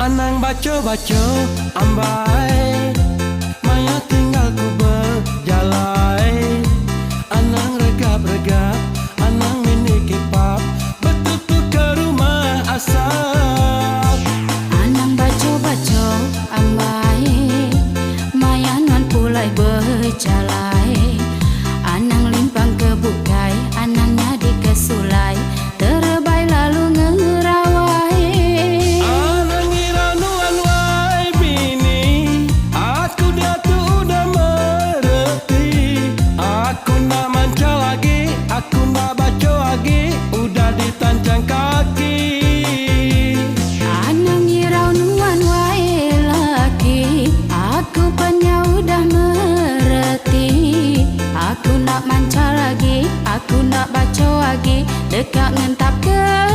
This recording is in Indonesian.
Anang baco-baco ambai. Maya tinggal ku berjalai Anang regap-regap Anang mini kipap. Betul ke rumah asap. Anang baco-baco ambai. Mayanan pulai berjalai nak manca lagi Aku nak baca lagi. Dekat ngentap ke